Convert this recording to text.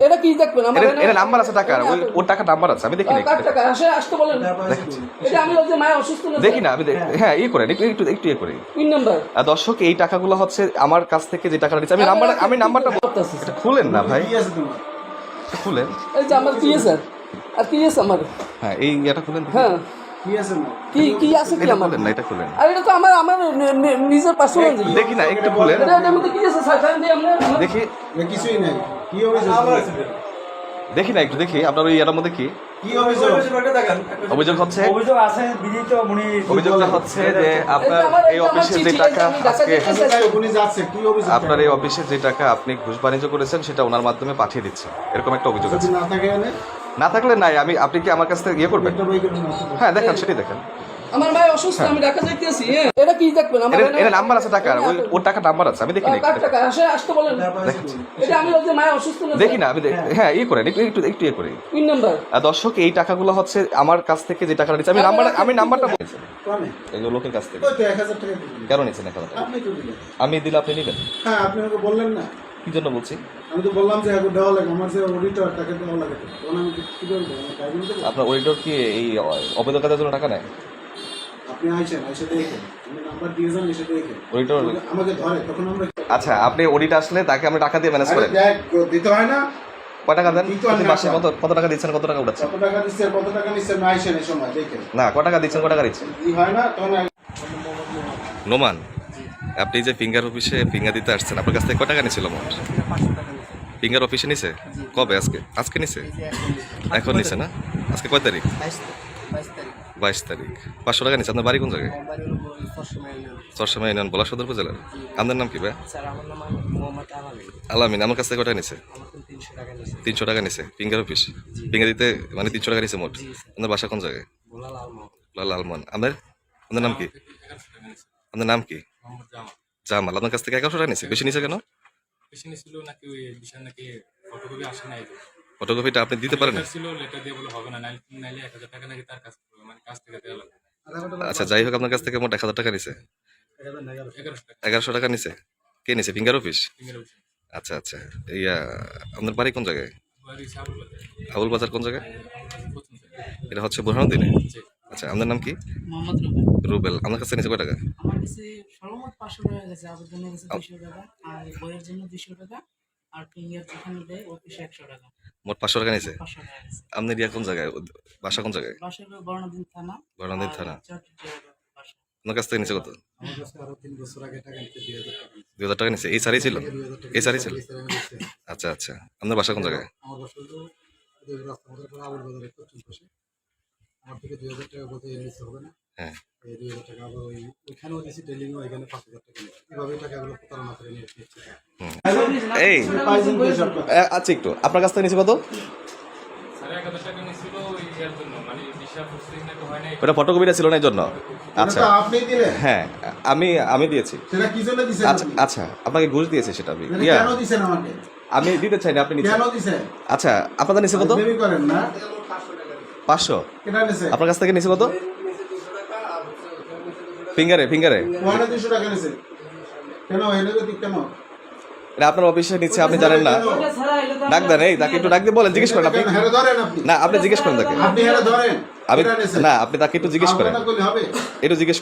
এটা কি দেখবেন? আমার এটা- নাম্বার আছে টাকার। ওই ওর টাকা নাম্বার আছে আমি দেখি না কার টাকা আসে আসতে বলেন। এটা আমি ওই যে মায়া অসুস্থ না দেখি না আমি দেখ- হ্যাঁ। ইয়ে করেন একটু একটু একটু ইয়ে করি। পিন নাম্বার আর দর্শক এই টাকাগুলো হচ্ছে আমার কাছ থেকে যে টাকাটা দিচ্ছে আমি নাম্বার আমি নাম্বারটা বল- করতেছি এটা খুলেন না ভাই। খুলেন। এই যে আমার কি আছে? আর কি আছে আমার? হ্যাঁ এই এটা খুলেন হ্যাঁ। কি কি কি আছে কি আমার? খুলেন না এটা খুলেন। আর এটা তো আমার আমার নিজের পার্সোনাল দেখি না একটু খুলেন। স্যার দেখি। কিছুই নাই। কি অভিযোগ দেখি না একটু দেখি আপনার ওই এটার মধ্যে কি? কি অভিযোগ অভিযোগ হচ্ছে অভিযোগ আছে বিনীত উনি অভিযোগটা হচ্ছে যে আপনার এই অফিসের যে টাকা আজকে উনি যাচ্ছে কি অভিযোগ আপনার এই অফিসে যে টাকা আপনি ঘুষ বাণিজ্য করেছেন সেটা ওনার মাধ্যমে পাঠিয়ে দিচ্ছে এরকম একটা অভিযোগ আছে। না থাকলে নাই আমি আপনি কি আমার কাছ থেকে ইয়ে করবেন? হ্যাঁ দেখেন সেটাই দেখেন। আমার মায়ের অসুস্থ আমি ঢাকা যাইতেছি হ্যাঁ। এটা কি দেখবেন? আমার এটা- নাম্বার আছে টাকার ওই ওর টাকা নাম্বার আছে আমি দেখি না। কার টাকা? আসে আসতে বলেন। এটা আমি ওই যে মায়া অসুস্থ না দেখি না আমি দেখ- হ্যাঁ। ইয়ে করেন একটু একটু একটু ইয়ে করি পিন নাম্বার। আর দর্শক এই টাকাগুলো হচ্ছে আমার কাছ থেকে যে টাকাটা দিচ্ছে আমি নাম্বার আমি নাম্বারটা বলছি। কোনে এগুলো লোকের কাছ থেকে। টাকা কেন নিচ্ছেন এক হাজার টাকা? আপনি তো দিলেন। আমি দিলে আপনি নেবেন? হ্যাঁ আপনি আমাকে বললেন না। কি জন্য বলছি? আমি তো বললাম যে এখন দেওয়া লাগে আমার যে অডিটর তাকে দেওয়া লাগে। তখন আমি কি করব? আপনার অডিটর কি এই অবৈধ কাজের জন্য টাকা নেয়? আপনি আইসেন আইসে দেখেন। আমি নাম্বার দিয়ে যান এসে দেখেন। অডিটর আমাকে ধরে তখন আমরা আচ্ছা আপনি অডিট আসলে তাকে আমরা টাকা দিয়ে ম্যানেজ আরে করেন। দিতে হয় না। কয় টাকা দেন? মাসে কত কত টাকা দিচ্ছেন কত টাকা উঠাচ্ছেন? কত টাকা দিচ্ছে কত টাকা নিচ্ছে আমি আইসেন এই সময় দেখেন। না টাকা দিচ্ছেন টাকা দিচ্ছেন? হয় না তখন নোমান আপনি যে ফিঙ্গার অফিসে ফিঙ্গার দিতে আসছেন আপনার কাছ থেকে কয় টাকা নিয়েছিল মোট? ফিঙ্গার অফিসে নিছে? কবে? আজকে? আজকে নিছে? এখন নিছে। না? আজকে কয় তারিখ। বাইশ তারিখ। পাঁচশো টাকা নিচ্ছে। আপনার বাড়ি কোন জায়গায়? চরসমা ইউনিয়ন বলা সদর উপজেলার আপনার নাম কি ভাই? আলামিন আমার কাছ থেকে কয় টাকা নিছে? তিনশো টাকা নিছে। ফিঙ্গার অফিস? ফিঙ্গার দিতে মানে তিনশো টাকা নিছে মোট। আপনার বাসা কোন জায়গায়? বোলাল লাল আলমান আপনার? আপনার নাম কি? আপনার নাম কি? জামাল। আপনার কাছ থেকে এগারোশো টাকা নিছে। বেশি নিছে কেন? ফটোকপিটা আপনি দিতে পারেন ছিল লেটার দিয়ে বলে হবে না। নাইলে নাইলে এক হাজার টাকা নাকি তার কাছ আচ্ছা যাই হোক আপনার কাছ থেকে মোট এক হাজার টাকা নিছে। এগারোশো টাকা। নিছে? কে নিছে? ফিঙ্গার অফিস? আচ্ছা আচ্ছা। ইয়া আপনার বাড়ি কোন জায়গায়? আবুল বাজার। কোন জায়গায়? এটা হচ্ছে বোরহানুদ্দিনে জি। আচ্ছা আপনার নাম কি? রুবেল। রুবেল। আপনার কাছে নিছে কয় টাকা? আমার কাছে সর্বমোট পাঁচশো টাকা গেছে আবেদনের কাছে দুশো টাকা আর বইয়ের জন্য দুশো টাকা আর ফিঙ্গার যেখানে দেয় অফিসে একশো টাকা। মোট পাঁচশো টাকা নিয়েছে আপনার ইয়া কোন জায়গায়? বাসা কোন জায়গায়? বর্ণাদিন থানা। আপনার কাছ থেকে নিচে কত? আমার কাছে আরও তিন বছর আগে টাকা নিতে দুই হাজার টাকা নিছে। এই সারি ছিল? এই সারি ছিল। আচ্ছা আচ্ছা। আপনার বাসা কোন জায়গায়? আমার থেকে দুই হাজার টাকা বলতে হবে না। হ্যাঁ। এই দুই হাজার টাকা আবার ওই ওইখানেও দিয়েছি টেলিংও এখানে পাঁচ হাজার টাকা এভাবে টাকাগুলো প্রতারণা করে নিয়ে নিচ্ছি এই। তো এসব কথা? এ, আচ্ছা একটু আপনার কাছ থেকে নিছে কত? জন্য মানে হয় ওটা ফটোকপিটা ছিল না এই জন্য? আচ্ছা। হ্যাঁ আমি আমি দিয়েছি। সেটা কি জন্য দিছেন আচ্ছা আচ্ছা আপনাকে ঘুষ দিয়েছে সেটা আমি। মানে ইয়া। কেন দিছেন আমাকে? আমি দিতে চাই না আপনি নিচ্ছেন। আচ্ছা আপনাদের নিচে কত? দেরি করেন না। পাঁচশো? আপনার কাছ থেকে নিচে কত? ফিঙ্গারে ফিঙ্গারে। এটা আপনার অফিসে নিচ্ছে আপনি জানেন না। ডাক দেন এই তাকে একটু ডাক দিয়ে বলেন জিজ্ঞেস করেন আপনি। না আপনি জিজ্ঞেস করেন তাকে। আপনি আমি না আপনি তাকে একটু জিজ্ঞেস করেন। একটু জিজ্ঞেস করেন।